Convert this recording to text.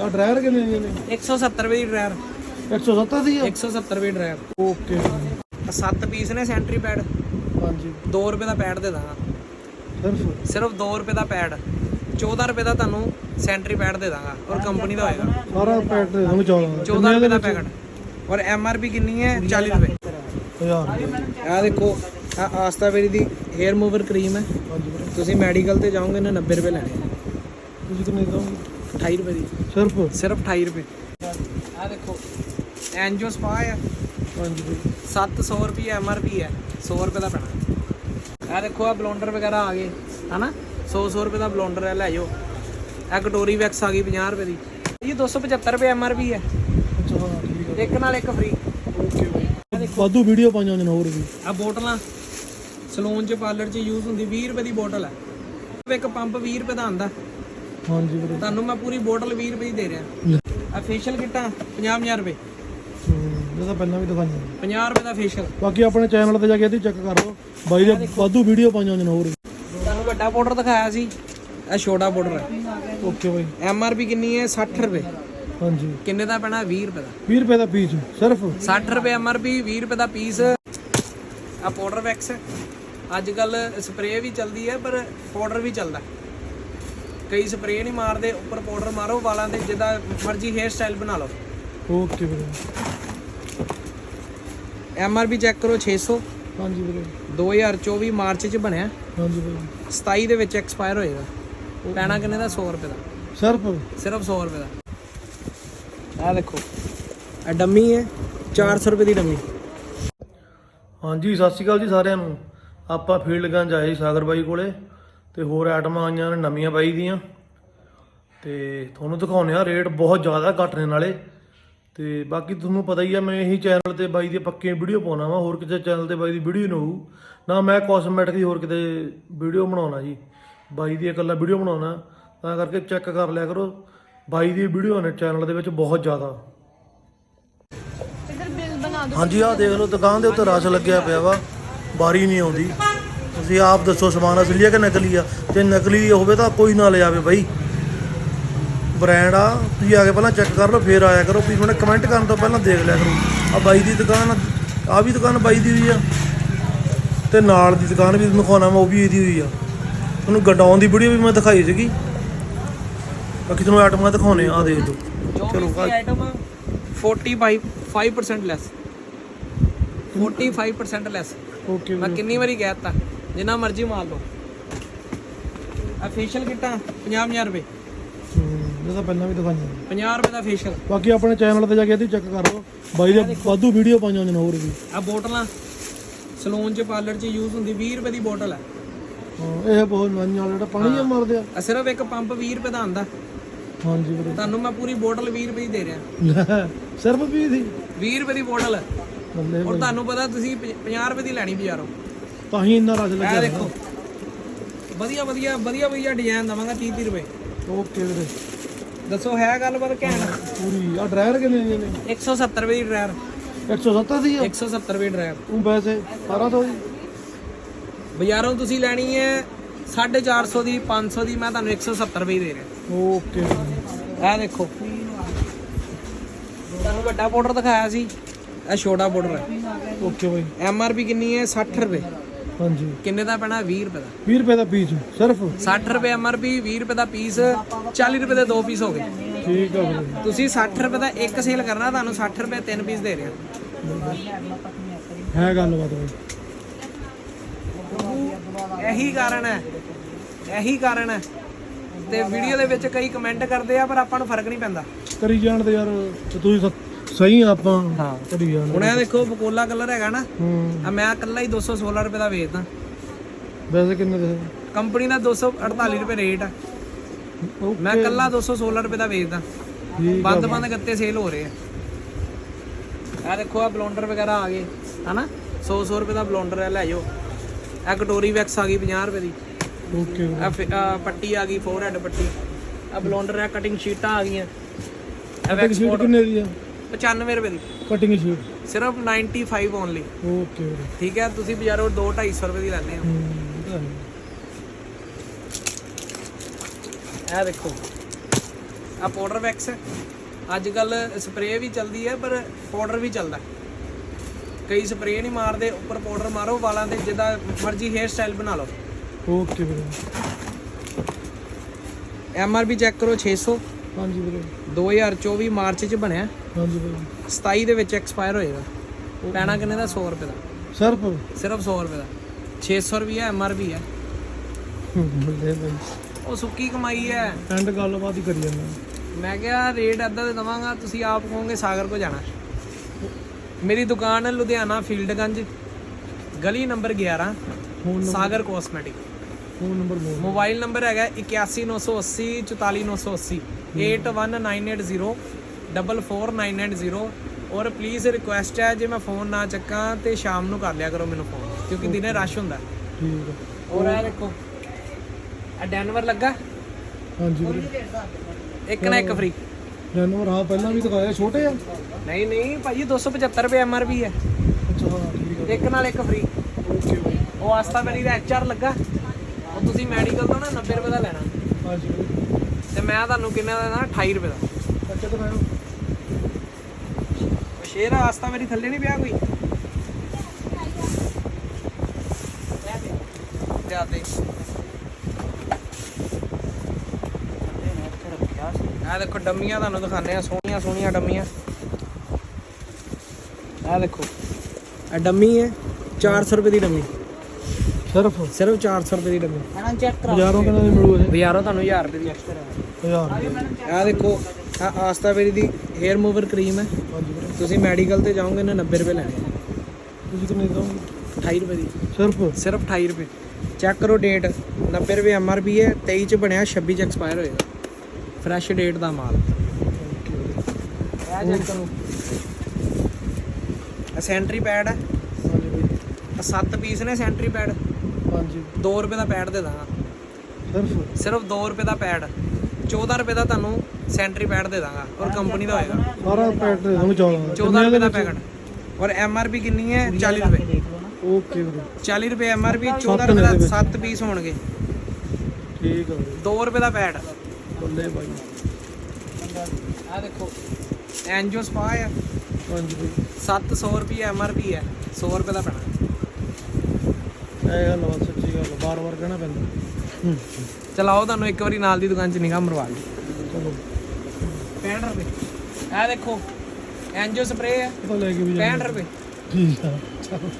ਆ ਡਰਾਈਵਰ ਕਿੰਨੇ ਦੀਆਂ ਨੇ 170 ਰੁਪਏ ਦੀ ਡਰਾਇਰ 170 ਦੀ ਆ? 170 ਰੁਪਏ ਡਰਾਇਰ ਓਕੇ। ਸੱਤ ਪੀਸ ਨੇ ਸੈਂਟਰੀ ਪੈਡ। ਹਾਂਜੀ। 2 ਰੁਪਏ ਦਾ ਪੈਡ ਦੇ ਦਾਂਗਾ। ਸਿਰਫ ਸਿਰਫ 2 ਰੁਪਏ ਦਾ ਪੈਡ। 14 ਰੁਪਏ ਦਾ ਤੁਹਾਨੂੰ ਸੈਂਟਰੀ ਪੈਡ ਦੇ ਦਾਂਗਾ। ਔਰ ਕੰਪਨੀ ਦਾ ਹੋਏਗਾ। ਸਾਰਾ ਪੈਟ ਦੇ ਦਾਂਗੇ 14 14 ਰੁਪਏ ਦਾ ਪੈਕਟ। ਔਰ ਐਮ ਆਰ ਪੀ ਕਿੰਨੀ ਹੈ? 40 ਰੁਪਏ। ਹਜ਼ਾਰ ਆਹ ਦੇਖੋ ਆ ਆਸਤਾਵੇਰੀ ਦੀ 헤ਅਰ ਮੂਵਰ ਕਰੀਮ ਹੈ। ਹਾਂਜੀ। ਵੀਰੇ ਤੁਸੀਂ ਮੈਡੀਕਲ ਤੇ ਜਾਓਗੇ ਨਾ 90 ਰੁਪਏ ਲੈਣੇ ਆ। ਤੁਸੀਂ ਕਿੰਨੇ ਦੋਗੇ? 28 ਰੁਪਏ ਦੀ। ਸਿਰਫ? ਸਿਰਫ 28 ਰੁਪਏ। ਆ ਦੇਖੋ ਐਨਜੋ ਸਪਾ ਆ। ਹਾਂਜੀ ਵੀਰੇ 700 ਰੁਪਏ ਐਮ ਆਰ ਪੀ ਹੈ 100 ਰੁਪਏ ਦਾ ਪੈਣਾ। ਆ ਦੇਖੋ ਆ ਬਲੌਂਡਰ ਵਗੈਰਾ ਆ ਗਏ ਹਨਾ? 100 100 ਰੁਪਏ ਦਾ ਬਲੌਂਡਰ ਹੈ ਲੈ ਜਾਓ। ਇਹ ਕਟੋਰੀ ਵੈਕਸ ਆ ਗਈ 50 ਰੁਪਏ ਦੀ। ਇਹ 275 ਰੁਪਏ ਐਮ ਆਰ ਪੀ ਹੈ ਇੱਕ ਨਾਲ ਇੱਕ ਫ੍ਰੀ ਓਕੇ ਬਾਈ ਵਾਧੂ ਵੀਡੀਓ ਪਾਈਆਂ ਨੇ ਹੋਰ ਵੀ। ਆ ਬੋਟਲਾਂ ਸਲੂਨ ਚ ਪਾਰਲਰ ਚ ਯੂਜ਼ ਹੁੰਦੀ 20 ਰੁਪਏ ਦੀ ਬੋਟਲ ਹੈ ਇੱਕ ਪੰਪ 20 ਰੁਪਏ ਦਾ ਆਂਦਾ ਹਾਂਜੀ ਵੀਰੇ। ਤੁਹਾਨੂੰ ਮੈਂ ਪੂਰੀ ਬੋਟਲ 20 ਰੁਪਏ ਦੀ ਦੇ ਰਿਹਾ। ਆ ਫੇਸ਼ੀਅਲ ਕਿੱਟਾਂ 50 ਰੁਪਏ। ਇਹ ਤਾਂ ਪਹਿਲਾਂ ਵੀ ਦਿਖਾਈਆਂ ਨੇ। 50 ਰੁਪਏ ਦਾ ਫੇਸ਼ੀਅਲ ਬਾਕੀ ਆਪਣੇ ਚੈਨਲ ਤੇ ਜਾ ਕੇ ਇਹਦੀ ਚੈੱਕ ਕਰ ਲਓ। ਬਾਈ ਦੇ ਵਾਧੂ ਵੀਡੀਓ ਪਾਈਆਂ ਹੁੰਦੀਆਂ ਨੇ ਹੋਰ। ਤੁਹਾਨੂੰ ਵੱਡਾ ਪਾਊਡਰ ਦਿਖਾਇਆ ਸੀ ਇਹ ਛੋਟਾ ਪਾਊਡਰ ਹੈ। ਓਕੇ ਬਾਈ। ਐਮ ਆਰ ਪੀ ਕਿੰਨੀ ਹੈ? 60 ਰੁਪਏ। ਹਾਂਜੀ। ਕਿੰਨੇ ਦਾ ਪੈਣਾ? 20 ਰੁਪਏ ਦਾ। 20 ਰੁਪਏ ਦਾ ਪੀਸ ਸਿਰਫ। 60 ਰੁਪਏ ਐਮ ਆਰ ਪੀ 20 ਰੁਪਏ ਦਾ ਪੀਸ ਆ ਪਾਊਡਰ ਵੈਕਸ ਅੱਜ ਕੱਲ ਸਪਰੇਅ ਵੀ ਚੱਲਦੀ ਹੈ ਪਰ ਪਾਊਡਰ ਵੀ ਚੱਲਦਾ। ਕਈ ਸਪਰੇਅ ਨਹੀਂ ਮਾਰਦੇ ਉੱਪਰ ਪਾਊਡਰ ਮਾਰੋ ਵਾਲਾਂ ਦੇ ਜਿੱਦਾਂ ਮਰਜ਼ੀ ਹੇਅਰ ਸਟਾਈਲ ਬਣਾ ਲਓ। ਓਕੇ ਵੀਰੇ। ਐਮ ਆਰ ਪੀ ਚੈੱਕ ਕਰੋ 600 ਹਾਂਜੀ ਵੀਰੇ। 2024 ਮਾਰਚ ਚ ਬਣਿਆ। ਹਾਂਜੀ ਵੀਰੇ। 27 ਦੇ ਵਿੱਚ ਐਕਸਪਾਇਰ ਹੋਏਗਾ। ਪੈਣਾ ਕਿੰਨੇ ਦਾ? 100 ਰੁਪਏ ਦਾ। ਸਿਰਫ? ਸਿਰਫ 100 ਰੁਪਏ ਦਾ। ਆ ਦੇਖੋ। ਇਹ ਡੰਮੀ ਹੈ 400 ਰੁਪਏ ਦੀ ਡੰਮੀ। ਹਾਂਜੀ ਸਤਿ ਸ਼੍ਰੀ ਅਕਾਲ ਜੀ ਸਾਰਿਆਂ ਨੂੰ। ਆਪਾਂ ਫੀਲਡ ਗੰਜ ਆਏ ਸੀ ਸਾਗਰ ਬਾਈ ਕੋਲੇ। ਤੇ ਹੋਰ ਆਈਟਮਾਂ ਆਈਆਂ ਨੇ ਨਵੀਆਂ ਬਾਈ ਦੀਆਂ। ਤੇ ਤੁਹਾਨੂੰ ਦਿਖਾਉਂਦੇ ਆ ਰੇਟ ਬਹੁਤ ਜ਼ਿਆਦਾ ਘੱਟ ਨੇ ਨਾਲੇ। ਤੇ ਬਾਕੀ ਤੁਹਾਨੂੰ ਪਤਾ ਹੀ ਆ ਮੈਂ ਇਹੀ ਚੈਨਲ ਤੇ ਬਾਈ ਦੀ ਪੱਕੀ ਵੀਡੀਓ ਪਾਉਣਾ ਵਾ ਹੋਰ ਕਿਸੇ ਚੈਨਲ ਤੇ ਬਾਈ ਦੀ ਵੀਡੀਓ ਨਾ ਹੋਊ। ਨਾ ਮੈਂ ਕਾਸਮੈਟਿਕ ਦੀ ਹੋਰ ਕਿਤੇ ਵੀਡੀਓ ਬਣਾਉਣਾ ਜੀ। ਬਾਈ ਦੀ ਇਕੱਲਾ ਵੀਡੀਓ ਬਣਾਉਣਾ ਤਾਂ ਕਰਕੇ ਚੈੱਕ ਕਰ ਲਿਆ ਕਰੋ। ਬਾਈ ਦੀ ਵੀਡੀਓ ਨੇ ਚੈਨਲ ਦੇ ਵਿੱਚ ਬਹੁਤ ਜ਼ਿਆਦਾ। ਹਾਂਜੀ ਆਹ ਦੇਖ ਲਓ ਦੁਕਾਨ ਦੇ ਉੱਤੇ ਰਸ਼ ਲੱਗਿਆ ਪਿਆ ਵਾ ਬਾਰੀ ਨਹੀਂ ਆਉਂਦੀ। ਤੁਸੀਂ ਆਪ ਦੱਸੋ ਸਮਾਨ ਅਸਲੀ ਆ ਕਿ ਨਕਲੀ ਆ? ਜੇ ਨਕਲੀ ਹੋਵੇ ਤਾਂ ਕੋਈ ਨਾ ਲੈ ਆਵੇ ਬਾਈ। ਬ੍ਰਾਂਡ ਆ ਤੁਸੀਂ ਆ ਕੇ ਪਹਿਲਾਂ ਚੈੱਕ ਕਰ ਲਓ ਫੇਰ ਆਇਆ ਕਰੋ ਤੁਸੀਂ ਹੁਣੇ ਕਮੈਂਟ ਕਰਨ ਤੋਂ ਪਹਿਲਾਂ ਦੇਖ ਲਿਆ ਕਰੋ। ਆ ਬਾਈ ਦੀ ਦੁਕਾਨ ਆ ਵੀ ਦੁਕਾਨ ਬਾਈ ਦੀ ਹੋਈ ਆ। ਤੇ ਨਾਲ ਦੀ ਦੁਕਾਨ ਵੀ ਦਿਖਾਉਣਾ ਮੈਂ ਉਹ ਵੀ ਇਹਦੀ ਹੋਈ ਆ। ਤੁਹਾਨੂੰ ਗਡਾਉਣ ਦੀ ਵੀਡੀਓ ਵੀ ਮੈਂ ਦਿਖਾਈ ਸੀਗੀ। ਬਾਕੀ ਤੁਹਾਨੂੰ ਆਈਟਮਾਂ ਦਿਖਾਉਣੇ ਆ ਆਹ ਦੇਖ ਲਓ। ਚਲੋ ਆਈਟਮ 45% ਲੈਸ 45% ਲੈਸ ਓਕੇ ਮੈਂ ਕਿੰਨੀ ਵਾਰੀ ਕਹਿ ਦਿੱਤਾ। ਜਿੰਨਾ ਮਰਜ਼ੀ ਮਾਰ ਲਓ। ਆ ਫੇਸ਼ੀਅਲ ਕਿੱਟਾਂ 50 ਰੁਪਏ। ਇਹ ਤਾਂ ਪਹਿਲਾਂ ਵੀ ਦਿਖਾਈਆਂ ਨੇ। 50 ਰੁਪਏ ਦਾ ਫੇਸ਼ੀਅਲ ਬਾਕੀ ਆਪਣੇ ਚੈਨਲ ਤੇ ਜਾ ਕੇ ਇਹਦੀ ਚੈੱਕ ਕਰ ਲਓ। ਬਾਈ ਦੇ ਵਾਧੂ ਵੀਡੀਓ ਪਾਈਆਂ ਹੁੰਦੀਆਂ ਨੇ ਹੋਰ ਵੀ। ਆ ਬੋਟਲਾਂ ਸਲੂਨ ਚ ਪਾਰਲਰ ਚ ਯੂਜ਼ ਹੁੰਦੀ 20 ਰੁਪਏ ਦੀ ਬੋਟਲ ਹੈ ਹਾਂ ਇਹ ਬਹੁਤ ਮਹਿੰਗੀਆਂ ਵਾਲਾ ਜਿਹੜਾ ਪਾਣੀ ਆ ਮਾਰਦੇ ਆ। ਆ ਸਿਰਫ ਇੱਕ ਪੰਪ 20 ਰੁਪਏ ਦਾ ਆਂਦਾ ਹਾਂਜੀ ਵੀਰੇ। ਤੁਹਾਨੂੰ ਮੈਂ ਪੂਰੀ ਬੋਟਲ 20 ਰੁਪਏ ਦੀ ਦੇ ਰਿਹਾ। ਲੈ, ਸਿਰਫ ਵੀ ਸੀ 20 ਰੁਪਏ ਦੀ ਬੋਟਲ। ਬੱਲੇ ਔਰ ਤੁਹਾਨੂੰ ਪਤਾ ਤੁਸੀਂ 50 ਰੁਪਏ ਦੀ ਲੈਣੀ ਬਾਜ਼ਾਰੋਂ। ਤਾਂ ਹੀ ਇੰਨਾ ਰਸ਼ ਇਹ ਲੱਗਿਆ ਦੇਖੋ। ਵਧੀਆ ਵਧੀਆ ਵਧੀਆ ਵਧੀਆ ਡਿਜ਼ਾਈਨ ਦਵਾਂਗਾ 30 30 ਰੁਪਏ। ਓਕੇ ਵੀਰੇ। ਦੱਸੋ ਹੈ ਗੱਲਬਾਤ ਘੈਂਟ? ਪੂਰੀ। ਆ ਡਰਾਈਵਰ ਕਿੰਨੇ ਦੀਆਂ ਨੇ 170 ਰੁਪਏ ਦੀ ਡਰਾਇਰ। 170 ਦੀ ਆ? 170 ਰੁਪਏ ਡਰਾਇਰ। ਉਹ ਵੈਸੇ 1200 ਦੀ ਬਾਜ਼ਾਰੋਂ ਤੁਸੀਂ ਲੈਣੀ ਹੈ 450 ਦੀ 500 ਦੀ ਮੈਂ ਤੁਹਾਨੂੰ 170 ਰੁਪਏ ਦੀ ਦੇ ਰਿਹਾ। ਓਕੇ ਇਹ ਦੇਖੋ। ਤੁਹਾਨੂੰ ਵੱਡਾ ਪਾਊਡਰ ਦਿਖਾਇਆ ਸੀ। ਇਹ ਛੋਟਾ ਪਾਊਡਰ ਹੈ। ਓਕੇ ਬਾਈ। ਐਮ ਆਰ ਪੀ ਕਿੰਨੀ ਹੈ? 60 ਰੁਪਏ। ਹਾਂਜੀ। ਕਿੰਨੇ ਦਾ ਪੈਣਾ? 20 ਰੁਪਏ ਦਾ। 20 ਰੁਪਏ ਦਾ ਪੀਸ ਸਿਰਫ? 60 ਰੁਪਏ ਐਮ ਆਰ ਪੀ 20 ਰੁਪਏ ਦਾ ਪੀਸ 40 ਰੁਪਏ ਦੇ ਦੋ ਪੀਸ ਹੋ ਗਏ। ਠੀਕ ਆ ਵੀਰੇ। ਤੁਸੀਂ 60 ਰੁਪਏ ਦਾ ਇੱਕ ਸੇਲ ਕਰਨਾ ਤੁਹਾਨੂੰ 60 ਰੁਪਏ ਤਿੰਨ ਪੀਸ ਦੇ ਰਿਹਾ। ਹੈ ਗੱਲਬਾਤ ਬਾਈ। ਇਹੀ ਕਾਰਨ ਹੈ। ਇਹੀ ਕਾਰਨ ਹੈ। ਤੇ ਵੀਡੀਓ ਦੇ ਵਿੱਚ ਕਈ ਕਮੈਂਟ ਕਰਦੇ ਆ ਪਰ ਆਪਾਂ ਨੂੰ ਫ਼ਰਕ ਨਹੀਂ ਪੈਂਦਾ। ਕਰੀ ਜਾਣ ਤੇ ਯਾਰ ਤੁਸੀਂ ਸਹੀ ਆ ਆਪਾਂ। ਹਾਂ। ਹੁਣ ਇਹ ਦੇਖੋ ਬਕੋਲਾ ਕਲਰ ਹੈਗਾ ਨਾ। ਹੂੰ। ਆ ਮੈਂ ਇਕੱਲਾ ਹੀ 216 ਰੁਪਏ ਦਾ ਵੇਚਦਾ। ਵੈਸੇ ਕਿੰਨੇ ਦੇ? ਕੰਪਨੀ ਦਾ 248 ਰੁਪਏ ਰੇਟ ਆ। ਮੈਂ ਇਕੱਲਾ 216 ਰੁਪਏ ਦਾ ਵੇਚਦਾ। ਬੰਦ ਬੰਦ ਗੱਤੇ ਸੇਲ ਹੋ ਰਹੇ ਆ। ਆ ਦੇਖੋ ਆ ਬਲੌਂਡਰ ਵਗੈਰਾ ਆ ਗਏ ਹਨਾ? 100 100 ਰੁਪਏ ਦਾ ਬਲੌਂਡਰ ਹੈ ਲੈ ਜਾਓ। ਇਹ ਕਟੋਰੀ ਵੈਕਸ ਆ ਗਈ 50 ਰੁਪਏ ਦੀ। ਓਕੇ। ਆ ਆ ਪੱਟੀ ਆ ਗਈ ਫੋਰਹੈਡ ਪੱਟੀ। ਆ ਬਲੌਂਡਰ ਆ ਕਟਿੰਗ ਸ਼ੀਟਾਂ ਆ ਗਈਆਂ। ਇਹ ਕਟਿੰਗ ਵੈਕਸ ਸ਼ੀਟ ਕਿੰਨੇ ਦੀ ਆ? 95 ਰੁਪਏ ਦੀ। ਕਟਿੰਗ ਸ਼ੀਟ ਸਿਰਫ 95 ਓਨਲੀ ਓਕੇ ਵੀਰੇ ਠੀਕ ਹੈ ਤੁਸੀਂ ਬਾਜ਼ਾਰੋਂ 2 250 ਰੁਪਏ ਦੀ ਲੈਂਦੇ ਹੋ। ਹੂੰ। ਇਹ ਦੇਖੋ ਆ ਪਾਊਡਰ ਵੈਕਸ ਅੱਜ ਕੱਲ ਸਪਰੇਅ ਵੀ ਚੱਲਦੀ ਹੈ ਪਰ ਪਾਊਡਰ ਵੀ ਚੱਲਦਾ ਕਈ ਸਪਰੇਅ ਨਹੀਂ ਮਾਰਦੇ ਉੱਪਰ ਪਾਊਡਰ ਮਾਰੋ ਵਾਲਾਂ ਤੇ ਜਿੱਦਾਂ ਮਰਜ਼ੀ ਹੇਅਰ ਸਟਾਈਲ ਬਣਾ ਲਓ। ਓਕੇ ਵੀਰੇ। ਐਮ ਆਰ ਪੀ ਚੈੱਕ ਕਰੋ 600 ਹਾਂਜੀ ਵੀਰੇ। 2024 ਮਾਰਚ ਚ ਬਣਿਆ। ਹਾਂਜੀ ਵੀਰੇ 27 ਦੇ ਵਿੱਚ ਐਕਸਪਾਇਰ ਹੋਏਗਾ। ਪੈਣਾ ਕਿੰਨੇ ਦਾ? 100 ਰੁਪਏ ਦਾ। ਸਿਰਫ? ਸਿਰਫ 100 ਰੁਪਏ ਦਾ। 600 ਰੁਪਏ ਐਮ ਆਰ ਪੀ ਹੈ ਬੱਲੇ ਬਾਈ ਉਹ ਸੁੱਕੀ ਕਮਾਈ ਹੈ। ਐਂਡ ਗੱਲਬਾਤ ਹੀ ਕਰੀ ਜਾਂਦਾ ਮੈਂ ਕਿਹਾ ਰੇਟ ਅੱਧਾ ਦੇ ਦਵਾਂਗਾ ਤੁਸੀਂ ਆਪ ਕਹੋਗੇ ਸਾਗਰ ਕੋ ਜਾਣਾ। ਮੇਰੀ ਦੁਕਾਨ ਹੈ ਲੁਧਿਆਣਾ ਫੀਲਡਗੰਜ। ਗਲੀ number 11 phone Sagar cosmetic. Phone number ਬੋਲ ਮੋਬਾਈਲ ਨੰਬਰ ਹੈਗਾ 81980 44980 81980 44980 ਔਰ ਪਲੀਜ਼ ਰਿਕੁਐਸਟ ਹੈ ਜੇ ਮੈਂ ਫੋਨ ਨਾ ਚੱਕਾਂ ਤੇ ਸ਼ਾਮ ਨੂੰ ਕਰ ਲਿਆ ਕਰੋ ਮੈਨੂੰ ਫੋਨ ਕਿਉਂਕਿ ਦਿਨੇ ਰਸ਼ ਹੁੰਦਾ। ਠੀਕ ਹੈ। ਔਰ ਇਹ ਦੇਖੋ ਆ ਡੈਨਵਰ ਲੱਗਾ? ਹਾਂਜੀ ਵੀਰੇ। ਇੱਕ ਨਾ ਇੱਕ ਫ੍ਰੀ ਜਾਨਵਰ ਹਾਂ ਪਹਿਲਾਂ ਵੀ ਦਿਖਾਇਆ ਛੋਟੇ ਆ? ਨਹੀਂ ਨਹੀਂ ਭਾਜੀ 275 ਰੁਪਏ ਐਮਆਰਪੀ ਹੈ। ਅੱਛਾ ਇੱਕ ਨਾਲ ਇੱਕ ਫ੍ਰੀ ਉਹ ਆਸਤਾ ਮੇਰੀ ਦਾ ਐਚਆਰ ਲੱਗਾ। ਉਹ ਤੁਸੀਂ ਮੈਡੀਕਲ ਤੋਂ ਨਾ 90 ਰੁਪਏ ਦਾ ਲੈਣਾ। ਹਾਂਜੀ ਤੇ ਮੈਂ ਤੁਹਾਨੂੰ ਕਿੰਨਾ ਦਾ ਦੇਣਾ? 28 ਰੁਪਏ ਦਾ। ਅੱਛਾ ਦਿਖਾਓ। ਉਹ ਸ਼ੇਰ ਆ, ਆਸਤਾ ਮੇਰੀ ਥੱਲੇ ਨਹੀਂ ਪਿਆ ਕੋਈ। ਲਿਆ ਦੇ। ਆ ਦੇਖੋ ਡੰਮੀਆਂ ਤੁਹਾਨੂੰ ਦਿਖਾਣੇ ਆ ਸੋਹਣੀਆਂ ਸੋਹਣੀਆਂ ਡੰਮੀਆਂ। ਆ ਦੇਖੋ ਆ ਡੰਮੀ ਹੈ 400 ਰੁਪਏ ਦੀ ਡੰਮੀ। ਸਿਰਫ? ਸਿਰਫ 400 ਰੁਪਏ ਦੀ ਡੰਮੀ। ਹਜ਼ਾਰੋਂ ਕਿੰਨੇ ਦੀ ਮਿਲੂ ਇਹ ਬਾਜ਼ਾਰੋਂ ਤੁਹਾਨੂੰ 1000 ਰੁਪਏ ਦੀ ਐਕਸਟਰਾ ਹਜ਼ਾਰ। ਆ ਦੇਖੋ ਆ ਆਸਤਾ ਮੇਰੀ ਦੀ ਹੇਅਰ ਮੂਵਰ ਕਰੀਮ ਹੈ। ਹਾਂਜੀ। ਵੀਰੇ ਤੁਸੀਂ ਮੈਡੀਕਲ ਤੇ ਜਾਓਗੇ ਨਾ 90 ਰੁਪਏ ਲੈਣੇ ਆ। ਤੁਸੀਂ ਕਿੰਨੇ ਦਾ 28 ਰੁਪਏ ਦੀ। ਸਿਰਫ? ਸਿਰਫ 28 ਰੁਪਏ। ਚੈੱਕ ਕਰੋ ਡੇਟ 90 ਰੁਪਏ ਐਮਆਰਪੀ ਹੈ 23 ਚ ਬਣਿਆ 26 ਚ ਐਕਸਪਾਇਰ ਹੋਏਗਾ ਫਰੈਸ਼ ਡੇਟ ਦਾ ਮਾਲ। ਵੀਰੇ ਇਹ ਚੈੱਕ ਕਰੋ ਇਹ ਸੈਂਟਰੀ ਪੈਡ ਹੈ। ਹਾਂਜੀ ਵੀਰੇ ਆ 7 ਪੀਸ ਨੇ ਸੈਂਟਰੀ ਪੈਡ ਹਾਂਜੀ। 2 ਰੁਪਏ ਦਾ ਪੈਡ ਦੇ ਦਾਂਗਾ ਸਿਰਫ? ਸਿਰਫ 2 ਰੁਪਏ ਦਾ ਪੈਡ 14 ਰੁਪਏ ਦਾ ਤੁਹਾਨੂੰ ਸੈਂਟਰੀ ਪੈਡ ਦੇ ਦਾਂਗਾ ਔਰ ਕੰਪਨੀ ਦਾ ਹੋਏਗਾ। ਸਾਰਾ ਪੈਕਟ ਦੇ ਦੋਗੇ 14 14 ਰੁਪਏ ਦਾ ਪੈਕਟ। ਔਰ ਐਮਆਰਪੀ ਕਿੰਨੀ ਹੈ? 40 ਰੁਪਏ। ਓਕੇ ਵੀਰੇ। 40 ਰੁਪਏ ਐਮਆਰਪੀ 14 ਸੱਤ ਰੁਪਏ ਨੇ ਇਹਦੇ ਦਾ ਵਿੱਚ। 7 ਪੀਸ ਹੋਣਗੇ। ਠੀਕ ਆ ਵੀਰੇ। 2 ਰੁਪਏ ਦਾ ਪੈਡ। ਬੱਲੇ ਬਾਈ। ਆ ਦੇਖੋ ਐਂਜੋ ਸਪਾ ਆ। ਹਾਂਜੀ ਵੀਰੇ। 700 ਰੁਪਏ ਐਮਆਰਪੀ ਹੈ 100 ਰੁਪਏ ਦਾ ਪੈਣਾ। ਇਹ ਗੱਲ ਵਾ ਸੱਚੀ ਗੱਲ ਬਾਰ-ਬਾਰ ਕਹਿਣਾ ਪੈਂਦਾ। ਹੂੰ। ਚਲਾਓ ਤੁਹਾਨੂੰ ਇੱਕ ਵਾਰੀ ਨਾਲ ਦੀ ਦੁਕਾਨ 'ਚ ਨਿਗਾਹ ਮਰਵਾ ਲਈ ਚਲੋ। 65 ਰੁਪਏ। ਇਹ ਦੇਖੋ ਐਂਜੋ ਸਪਰੇ ਹੈ। ਇਹ ਤਾਂ ਲੈ ਕੇ ਵੀ 65 ਰੁਪਏ। ਠੀਕ ਆ ਚਲੋ।